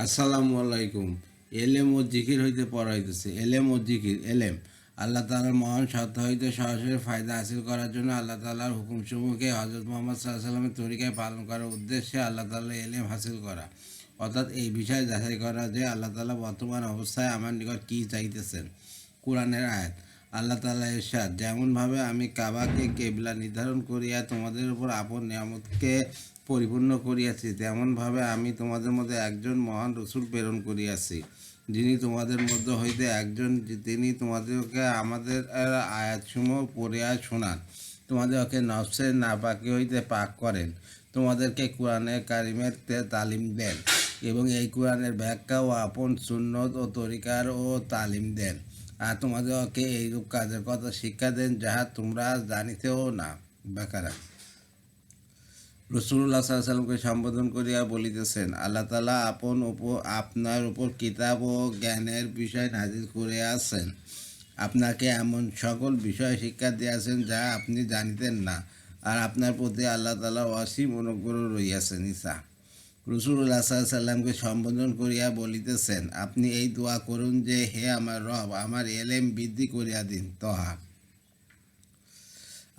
আসসালামু আলাইকুম। এলেম ও জিকির হইতে পড়া হইতেছে। এলেম ও জিকির, এলেম। আল্লাহ তালার মহান সত্তা হইতে সরাসরি ফায়দা হাসিল করার জন্য আল্লাহ তালার হুকুমসমূহকে হজরত মোহাম্মদ সাল্লামের তরিকায় পালন করার উদ্দেশ্যে আল্লাহ তালা এলেম হাসিল করা। অর্থাৎ এই বিষয়ে যাচাই করা যে আল্লাহ তালা বর্তমান অবস্থায় আমার নিকট কী চাইতেছেন। কোরআনের আয়াত। আল্লাহ তালা এরশাদ যেমনভাবে আমি কাবাকে কেবলা নির্ধারণ করিয়া তোমাদের উপর আপন নিয়ামতকে পরিপূর্ণ করিয়াছি। তেমনভাবে আমি তোমাদের মধ্যে একজন মহান রসুল প্রেরণ করিয়াছি, যিনি তোমাদের মধ্যে হইতে একজন, তিনি তোমাদেরকে আমাদের আয়াতসমূহ পড়িয়া শোনান। তোমাদেরকে নফসের নাপাকি হইতে পাক করেন। তোমাদেরকে কোরআনের কারিমের তালিম দেন এবং এই কোরআনের ব্যাখ্যা ও আপন সুন্নত ও তরিকার ও তালিম দেন। আর তোমাদেরকে এইরূপ কাজের কথা শিক্ষা দেন, যাহা তোমরা জানিতেও না। বেকারা রসুল্লাহ সাল্লামকে সম্বোধন করিয়া বলিতেছেন, আল্লাহ তালা আপন উপর, আপনার উপর কিতাব ও জ্ঞানের বিষয় নাজির করে আছেন। আপনাকে এমন সকল বিষয় শিক্ষা দিয়েছেন যা আপনি জানিতেন না, আর আপনার প্রতি আল্লাহ তালা অসীম অনুগ্রহ রইয়াছেন ইসা রসুল্লাহ সাল্লামকে সম্বোধন করিয়া বলিতেছেন, আপনি এই দোয়া করুন যে, হে আমার রব, আমার এলেম বৃদ্ধি করিয়া দিন। তহা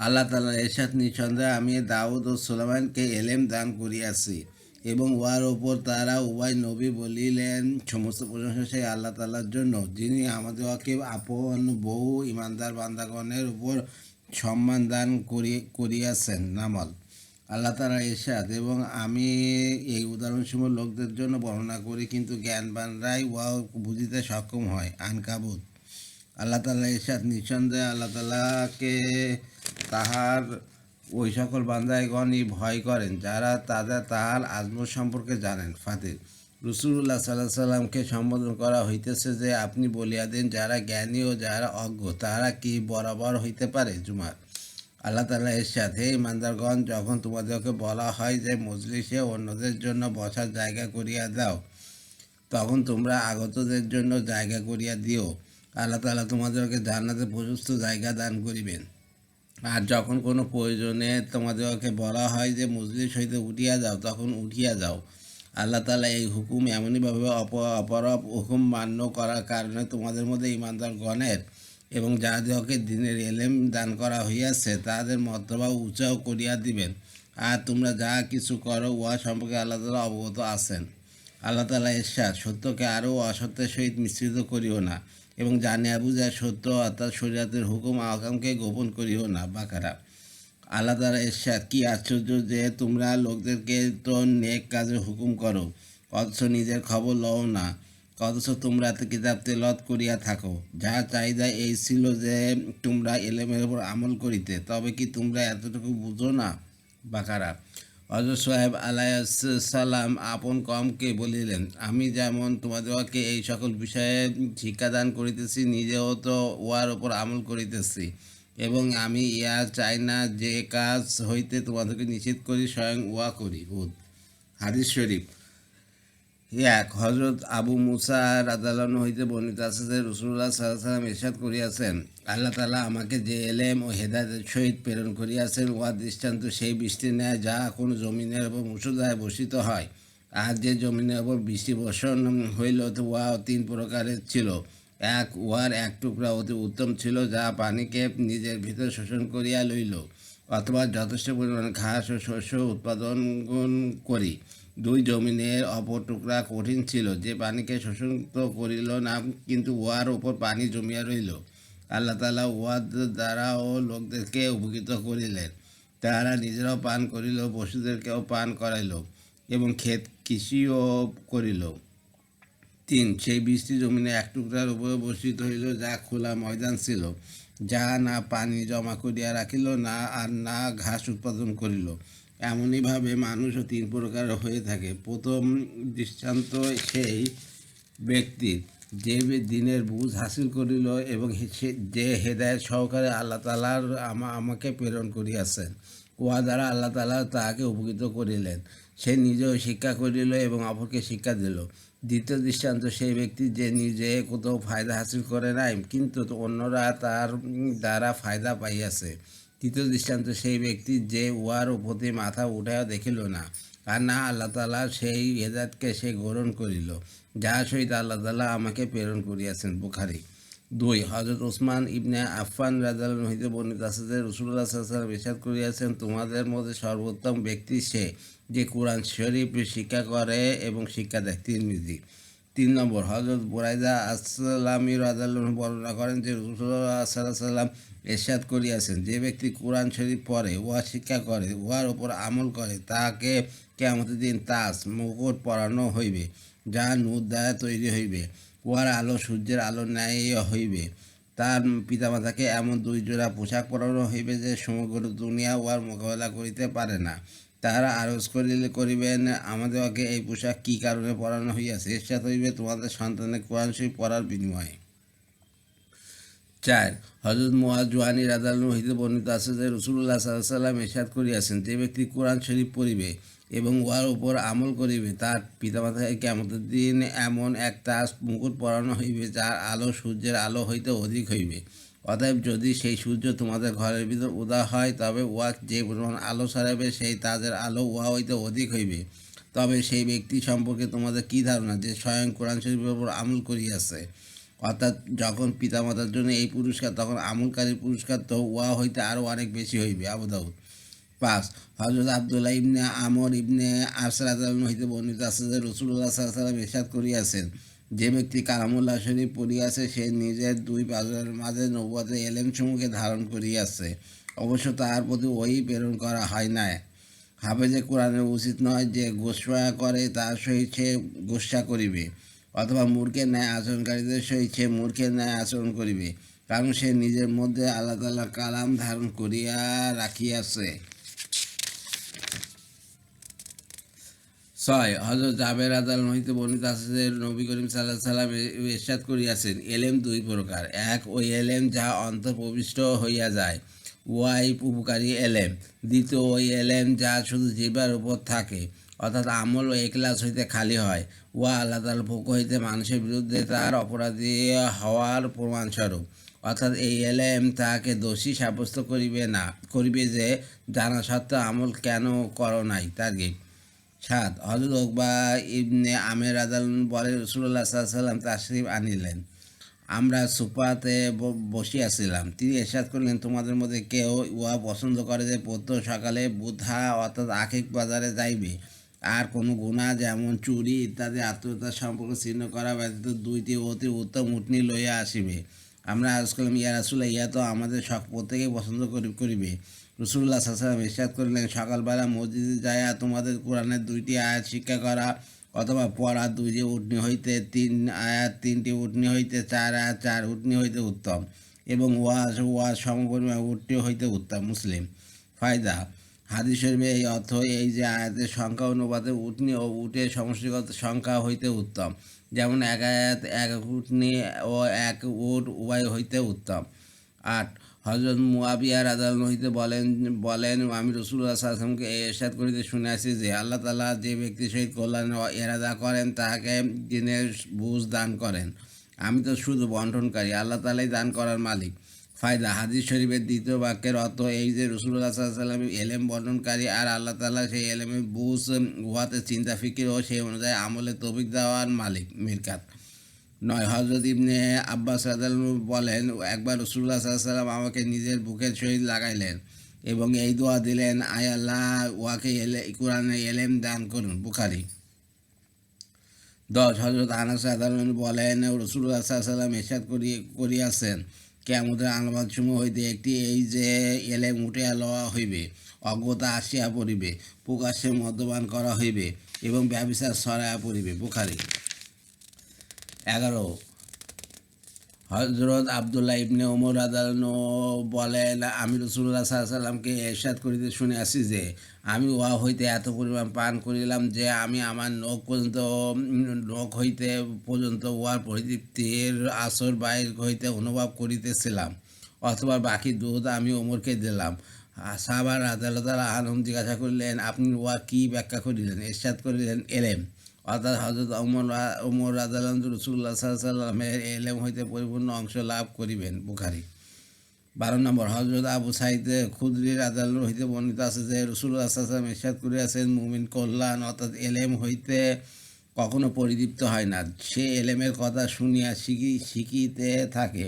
আল্লাহ তালা এরশাদ নিঃসন্দেহে আমি দাউদ ও সুলাইমানকে এলেম দান করিয়াছি এবং উহার ওপর তারা উভয় নবী বলিলেন, সমস্ত প্রশংসা সেই আল্লাহ তালার জন্য, যিনি আমাদের আমাদেরকে আপন বহু ইমানদার বান্দাগণের উপর সম্মান দান করি, করিয়াছেন। নামল। আল্লাহ তালা এরশাদ এবং আমি এই উদাহরণসমূহ লোকদের জন্য বর্ণনা করি, কিন্তু জ্ঞানবানরাই উহা বুঝিতে সক্ষম হয়। আনকাবুত। আল্লাহ তালা এরশাদ নিঃসন্দেহে আল্লাহ তালাকে তাহার ওই সকল বান্দাইগণই ভয় করেন, যারা তাদের তাহার আজমত সম্পর্কে জানেন। ফাতির রসুল্লাহ সাল্লাহ সাল্লামকে সম্বোধন করা হইতেছে যে, আপনি বলিয়া দেন, যারা জ্ঞানী ও যারা অজ্ঞ তারা কি বরাবর হইতে পারে? জুমার। আল্লাহ তালা এর সাথে ইমানদারগণ যখন তোমাদেরকে বলা হয় যে, মজলিসে অন্যদের জন্য বসার জায়গা করিয়া দাও, তখন তোমরা আগতদের জন্য জায়গা করিয়া দিও। আল্লাহ তালা তোমাদেরকে জান্নাতে প্রশস্ত জায়গা দান করিবেন। আর যখন কোনো প্রয়োজনে তোমাদেরকে বলা হয় যে মজলিস হইতে উঠিয়া যাও, তখন উঠিয়া যাও। আল্লাহ তালা এই হুকুম এমনইভাবে অপ, অপরপ হুকুম মান্য করার কারণে তোমাদের মধ্যে ইমানদার গণের এবং যাদেরকে দিনের এলেম দান করা হইয়াছে, তাদের মর্তবা উঁচাও করিয়া দিবেন। আর তোমরা যা কিছু করো, উহা সম্পর্কে আল্লাহ তালা অবগত আছেন। আল্লাহ তালা এরশাদ সত্যকে আরও অসত্যের সহিত মিশ্রিত করিও না। এবং জানিয়া বুঝা সত্য অর্থাৎ শরীয়তের হুকুম আহকামকে গোপন করিও না, বাকারা। আল্লাহ তালা এরশাদ, কি আশ্চর্য যে তোমরা লোকদেরকে তো নেক কাজের হুকুম করো, অথচ নিজের খবর লও না, অথচ তোমরা কিতাব তেলত করিয়া থাকো। যা চাহিদা এই ছিল যে তোমরা এলেমের উপর আমল করিতে, তবে কি তোমরা এতটুকু বুঝো না, বাকারা? হজরত সাহেব আলাইসাল্লাম আপন কমকে বলিলেন, আমি যেমন তোমাদেরকে এই সকল বিষয়ে শিক্ষাদান করিতেছি, নিজেও তো উহার ওপর আমল করিতেছি। এবং আমি ইয়া চাই না যে কাজ হইতে তোমাদেরকে নিষেধ করি, স্বয়ং উহা করি। হুদ। হাদিস শরীফ। এক হজরত আবু মুসা রাদালান হইতে বর্ণিত আছে যে রসুল্লাহ সাল্লাম এরশাদ করিয়াছেন, আল্লাহ তালা আমাকে যে এলেম ও হেদায়তের সহিত প্রেরণ করিয়াছেন, উহা দৃষ্টান্ত সেই বৃষ্টি নেয় যা কোনো জমিনের উপর মুসুদায় বর্ষিত হয়। আর যে জমিনের উপর বৃষ্টি বর্ষণ হইল উহা তিন প্রকারের ছিল। এক, উহার এক টুকরা অতি উত্তম ছিল যা পানিকে নিজের ভিতর শোষণ করিয়া লইল, অথবা যথেষ্ট পরিমাণ ঘাস ও শস্য উৎপাদন করি। দুই জমিনের অপর টুকরা কঠিন ছিল। যে পানিকে শোষণ তো করিল না, কিন্তু উহার উপর পানি জমিয়া রইল আল্লাহ তালা উহার দ্বারাও লোকদেরকে উপকৃত করিলেন। তাহারা নিজেরাও পান করিল, পশুদেরকেও পান করাইল এবং ক্ষেত কৃষিও করিল। তিন, সেই বৃষ্টি জমিনে এক টুকরার উপরে বসিত হইল, যা খোলা ময়দান ছিল যা না পানি জমা করিয়া রাখিল, না আর না ঘাস উৎপাদন করিল। এমনইভাবে মানুষও তিন প্রকার হয়ে থাকে। প্রথম দৃষ্টান্ত সেই ব্যক্তির যে দিনের বুঝ হাসিল করিল এবং যে হেদায়ত সহকারে আল্লাহ তালার আমা আমাকে প্রেরণ করিয়াছেন, উহা দ্বারা আল্লাহ তালা তাহাকে উপকৃত করিলেন। সে নিজেও শিক্ষা করিল এবং অপরকে শিক্ষা দিল। দ্বিতীয় দৃষ্টান্ত সেই ব্যক্তি যে নিজে কোথাও ফায়দা হাসিল করে নাই, কিন্তু অন্যরা তার দ্বারা ফায়দা পাইয়াছে। তৃতীয় দৃষ্টান্ত সেই ব্যক্তি যে উহার প্রতি মাথা উঠাইয়া দেখিল না। আর না আল্লাহ তালা সেই হেদায়তকে সে গ্রহণ করিল, যাহা সহিত আল্লাহ তালা আমাকে প্রেরণ করিয়াছেন। বুখারি দুই হজরত ওসমান ইবনে আফফান রাজাল হইতে বর্ণিত আছে যে রসুল্লাহ সাল্লাম করিয়াছেন, তোমাদের মধ্যে সর্বোত্তম ব্যক্তি সে যে কোরআন শরীফ শিক্ষা করে এবং শিক্ষা দেয় তিরমিজি। তিন নম্বর হজরত বুরাইদা আসসালামী রাজাল বর্ণনা করেন যে রসুল্লাহ সাল্লাহ সাল্লাম এরশাদ করিয়াছেন, যে ব্যক্তি কোরআন শরীফ পড়ে, উহা শিক্ষা করে, উহার ওপর আমল করে তাকে কেমতের দিন তাস মুকুট পরানো হইবে, যা নূর দ্বারা তৈরি হইবে, উহার আলো সূর্যের আলো ন্যায় হইবে, তার পিতামাতাকে এমন দুই জোড়া পোশাক পরানো হইবে যে সমগ্র দুনিয়া উহার মোকাবেলা করিতে পারে না। তাহারা আরজ করিলে করিবেন আমাদেরকে এই পোশাক কী কারণে পরানো হইয়াছে এরশাদ হইবে তোমাদের সন্তানের কোরআন শরীফ পড়ার বিনিময়ে। চার হজরত মোয়াজ জোহানি রাদাল হইতে বর্ণিত আছে যে রসুল্লাহ সাল্লাহ সাল্লাম এরশাদ করিয়াছেন, যে ব্যক্তি কোরআন শরীফ পড়িবে এবং উহার উপর আমল করিবে, তার পিতামাতাকে কেমতের দিন এমন এক তাস মুকুট পরানো হইবে যার আলো সূর্যের আলো হইতে অধিক হইবে। অতএব যদি সেই সূর্য তোমাদের ঘরের ভিতর উদা হয়, তবে উহা যে পরিমাণ আলো ছড়াবে সেই তাদের আলো উহা হইতে অধিক হইবে। তবে সেই ব্যক্তি সম্পর্কে তোমাদের কি ধারণা যে স্বয়ং কোরআন শরীফের উপর আমল করিয়াছে? অর্থাৎ যখন পিতামাতার জন্য এই পুরস্কার, তখন আমলকারীর পুরস্কার তো উহা হইতে আরও অনেক বেশি হইবে আবুদাউদ পাঁচ হজরত আবদুল্লাহ ইবনে আমর ইবনে আরসালাদ হইতে বর্ণিত যে রসুল্লাহ সাল্লাম ইরশাদ করিয়াছেন যে ব্যক্তি কালামুল্লাহ শরীফ পড়িয়াছে, সে নিজের দুই পাজরের মাঝে নবুয়াতে এলেম সমূহকে ধারণ করিয়াছে। অবশ্য তাহার প্রতি ওই প্রেরণ করা হয় না হাফেজে কোরআনের উচিত নয় যে গোসা করে, তার সহিত সে গোসা করিবে, অথবা মূর্খের ন্যায় আচরণকারীদের সহিত সে মূর্খের ন্যায় আচরণ করিবে, কারণ সে নিজের মধ্যে আল্লাহ তাল্লাহ কালাম ধারণ করিয়া রাখিয়াছে। ছয় হজরত জাবের আদাল হইতে বর্ণিত যে, নবী করিম সাল্লাহ সাল্লাম এরশাদ করিয়াছেন, এলেম দুই প্রকার। এক, ওই এলেম যা অন্তঃপ্রবিষ্ট হইয়া যায়, ওয়াই, উপকারী এলেম। দ্বিতীয়, ওই এলেম যা শুধু জিবার উপর থাকে, অর্থাৎ আমল ও একলাস হইতে খালি হয়। ওয়া আল্লাহ পক্ষ হইতে মানুষের বিরুদ্ধে তার অপরাধী হওয়ার প্রমাণস্বরূপ। অর্থাৎ এই এলেম তাহাকে দোষী সাব্যস্ত করিবে না, করিবে যে, জানা সত্ত্বেও আমল কেন করো নাই তার্গিক সাত। হজরত ওকবা ইবনে আমের আদাল বলে রসুল্লাহ সাল্লাম তাশরিফ আনিলেন। আমরা সুপাতে বসিয়াছিলাম তিনি এরশাদ করলেন, তোমাদের মধ্যে কেউ উহা পছন্দ করে যে প্রত্যহ সকালে বুধা অর্থাৎ আখিক বাজারে যাইবে। আর কোনো গুণা যেমন চুরি ইত্যাদি আত্মীয়তার সম্পর্ক ছিন্ন করা ব্যতীত দুইটি অতি উত্তম উঠনি লইয়া আসিবে। আমরা আজ করলাম, ইয়া ইয়া তো আমাদের শখ প্রত্যেকেই পছন্দ করি- করিবে। রসুল্লাহ সাল্লাম ইরশাদ করলেন, সকালবেলা মসজিদে যায়া তোমাদের কোরআনের দুইটি আয়াত শিক্ষা করা অথবা পড়া দুইটি উটনি হইতে তিন আয়াত, তিনটি উটনি হইতে চার আয়াত, চার উটনি হইতে উত্তম এবং ওয়াজ ওয়াজ সমপরিমাণ উটনি হইতে উত্তম। মুসলিম, ফায়দা হাদিস শরীফে এই অর্থ এই যে আয়াতের সংখ্যা অনুপাতে উটনি ও উটের সমষ্টিগত সংখ্যা হইতে উত্তম। যেমন এক আয়াত, এক উটনি ও এক উট উভয় হইতে উত্তম। আট হজরত মুয়াবিয়া রাজাল হইতে বলেন বলেন, আমি রসুল্লাহ আসলামকে এরশাদ করিতে শুনে শুনেছি যে, আল্লাহ তালা যে ব্যক্তি সহিত কল্যাণ এরাদা করেন, তাহাকে দিনের বুঝ দান করেন। আমি তো শুধু বন্টনকারী, আল্লাহ তালাই দান করার মালিক। ফায়দা, হাদিস শরীফের দ্বিতীয় বাক্যের অর্থ এই যে রসুল্লাহ সাল্লাম এলেম বর্ণনকারী আর আল্লাহ তালা সেই এলেমের বুঝ উহাতে চিন্তা ফিকির ও সেই অনুযায়ী আমলে তবিক দেওয়ার মালিক মিরকাত। নয় হজরত ইবনে আব্বাস রাজাল বলেন, একবার রসুল্লাহ সাল্লাম আমাকে নিজের বুকের সহিত লাগাইলেন এবং এই দোয়া দিলেন, আয় আল্লাহ ওয়াকে এলে, কোরআনে এলেম দান করুন। বুখারি। দশ হজরত আনাস সাধারণ বলেন রসুল্লাহ সাল্লাম এরশাদ করি, করিয়াছেন কেমতের আলমাদ সমূহ হইতে একটি, এই যে এলেম উঠিয়া লওয়া হইবে, অজ্ঞতা আসিয়া পড়িবে, প্রকাশ্যে মদ্যপান করা হইবে এবং ব্যবসার সরাইয়া পড়িবে। বুখারি। এগারো। হজরত আবদুল্লাহ ইবনে ওমর আদালন বলেন, আমি রসুল্লাহ সাল্লামকে এরশাদ করিতে শুনে আসি যে, আমি উহা হইতে এত পরিমাণ পান করিলাম যে, আমি আমার নখ পর্যন্ত, নখ হইতে পর্যন্ত উহার পরিতৃপ্তির আসর বাইর হইতে অনুভব করিতেছিলাম, অথবা বাকি দুধ আমি ওমরকে দিলাম। সাহাবার আদালত আলম জিজ্ঞাসা করিলেন, আপনি উহা কি ব্যাখ্যা করিলেন এরশাদ করিলেন এলেম। অর্থাৎ হজরত ওমর ওমর আদালত রসুল্লাহ সাল্লামের এলেম হইতে পরিপূর্ণ অংশ লাভ করিবেন বুখারি। বারো নম্বর হজরত আবু সাইদ খুদরির আদালত হইতে বর্ণিত আছে যে রসুল আসলাম ইরশাদ করিয়াছেন, মুমিন কল্যাণ অর্থাৎ এলেম হইতে কখনো পরিদীপ্ত হয় না। সে এলেমের কথা শুনিয়া শিখি, শিখিতে থাকে।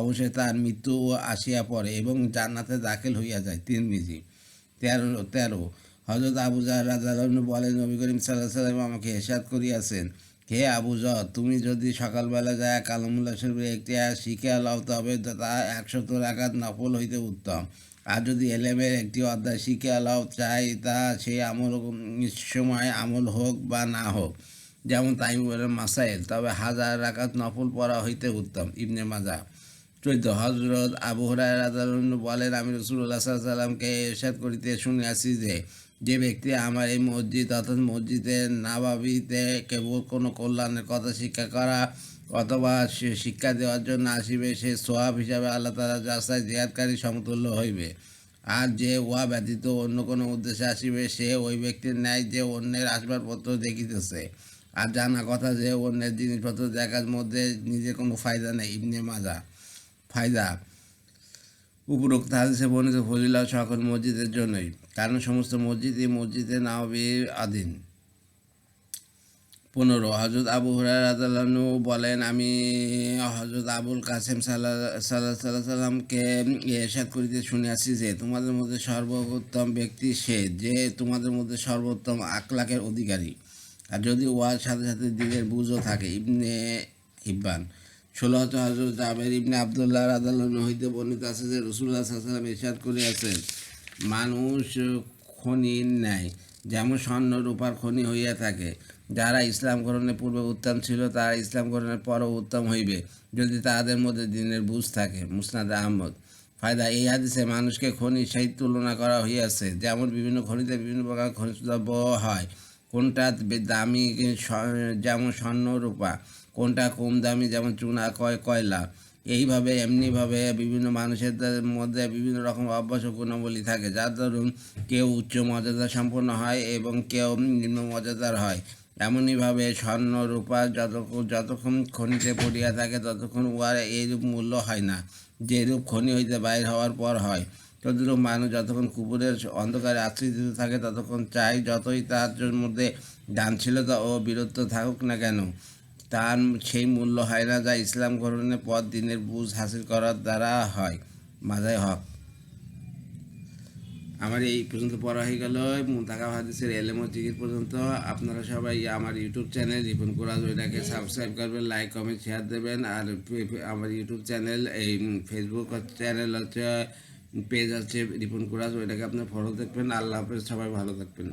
অবশ্যই তার মৃত্যু আসিয়া পড়ে এবং জান্নাতে দাখিল হইয়া যায়। তিন মিজি তেরো তেরো হজরত আবু জাহার বলেন, নবী করিম সাল্লাহ সাল্লাম আমাকে হেসাদ করিয়াছেন। হে আবু তুমি যদি সকালবেলা যায় কালামুল্লাহ শরীফের একটি আয়াত শিখে লও, তবে তা একশত রাখাত নফল হইতে উত্তম। আর যদি এলেমের একটি অধ্যায় শিখে লও, চাই তা সে আমল সময় আমল হোক বা না হোক। যেমন তাইমুরের মাসাইল, তবে হাজার রাকাত নফল পড়া হইতে উত্তম। ইবনে মাজা চৈদ্দ হজরত আবু হরাই বলেন, আমি রসুল্লাহ সাল্লামকে এরশাদ করিতে শুনিয়াছি যে যে ব্যক্তি আমার এই মসজিদ অর্থাৎ মসজিদে নাবাবিতে কেবল কোনো কল্যাণের কথা শিক্ষা করা অথবা শিক্ষা দেওয়ার জন্য আসিবে, সে সোয়াব হিসাবে আল্লাহ তালা রাস্তায় জিয়াদকারী সমতুল্য হইবে। আর যে উহা ব্যতীত অন্য কোনো উদ্দেশ্যে আসিবে, সে ওই ব্যক্তির ন্যায় যে অন্যের আসবাবপত্র দেখিতেছে। আর জানা কথা যে অন্যের জিনিসপত্র দেখার মধ্যে নিজের কোনো ফায়দা নেই। ইবনে মাজা। ফায়দা। উপরোক্ত হাদিসে বর্ণিত ফজিলা সকল মসজিদের জন্যই। কারণ সমস্ত মসজিদই মসজিদে নাবির আধীন পনেরো হজরত আবু হরারু বলেন, আমি হজরত আবুল কাসেম সাল্লাহ সাল্লাহ সাল্লামকে এরশাদ করিতে শুনিয়াছি যে, তোমাদের মধ্যে সর্বোত্তম ব্যক্তি সে, যে তোমাদের মধ্যে সর্বোত্তম আখলাকের অধিকারী। আর যদি ওয়ার সাথে সাথে দিলের বুঝও থাকে। ইবনে হিব্বান। ষোলো হজরত জাবের ইবনে আবদুল্লাহ আদালন হইতে বর্ণিত আছে যে রসুল্লাহ সাল্লাম ইরশাদ করিয়াছেন। মানুষ খনির ন্যায় যেমন স্বর্ণ, রূপার খনি হইয়া থাকে। যারা ইসলাম গ্রহণের পূর্বে উত্তম ছিল, তারা ইসলাম গ্রহণের পরও উত্তম হইবে, যদি তাদের মধ্যে দিনের বুঝ থাকে, মুসনাদ আহমদ। ফায়দা, এই হাদিসে মানুষকে খনি সেই তুলনা করা হইয়াছে। যেমন বিভিন্ন খনিতে বিভিন্ন প্রকার খনিজ দ্রব্য হয়। কোনটা দামি যেমন স্বর্ণ, রূপা। কোনটা কম দামি, যেমন চুনা, কয় কয়লা। এইভাবে, এমনিভাবে বিভিন্ন মানুষের মধ্যে বিভিন্ন রকম অভ্যাস ও গুণাবলী থাকে। যার দরুন কেউ উচ্চ মর্যাদা সম্পন্ন হয় এবং কেউ নিম্ন মর্যাদার হয়। এমনইভাবে স্বর্ণ, রূপা যতক্ষণ যতক্ষণ খনিতে পড়িয়া থাকে, ততক্ষণ উহার এইরূপ মূল্য হয় না। যেরূপ খনি হইতে বাইর হওয়ার পর হয়, তদ্রূপ মানুষ যতক্ষণ কুকুরের অন্ধকারে আশ্রিত থাকে, ততক্ষণ চাই যতই তার মধ্যে দানশীলতা ও বীরত্ব থাকুক না কেন। তার সেই মূল্য হয় না যা ইসলাম গ্রহণের পর দিনের বুঝ হাসিল করার দ্বারা হয়। মাজায় হক। আমার এই পর্যন্ত পড়া হয়ে গেল। মুন্তাকা হাদিসের এলেম জিকির পর্যন্ত। আপনারা সবাই আমার ইউটিউব চ্যানেল রিপন কোরআজ ওইটাকে সাবস্ক্রাইব করবেন লাইক কমেন্ট শেয়ার দেবেন। আর আমার ইউটিউব চ্যানেল, এই ফেসবুক চ্যানেল হচ্ছে পেজ আছে রিপন কোরআজ ওইটাকে আপনার ফলো দেখবেন। আল্লাহ হাফেজ, সবাই ভালো থাকবেন।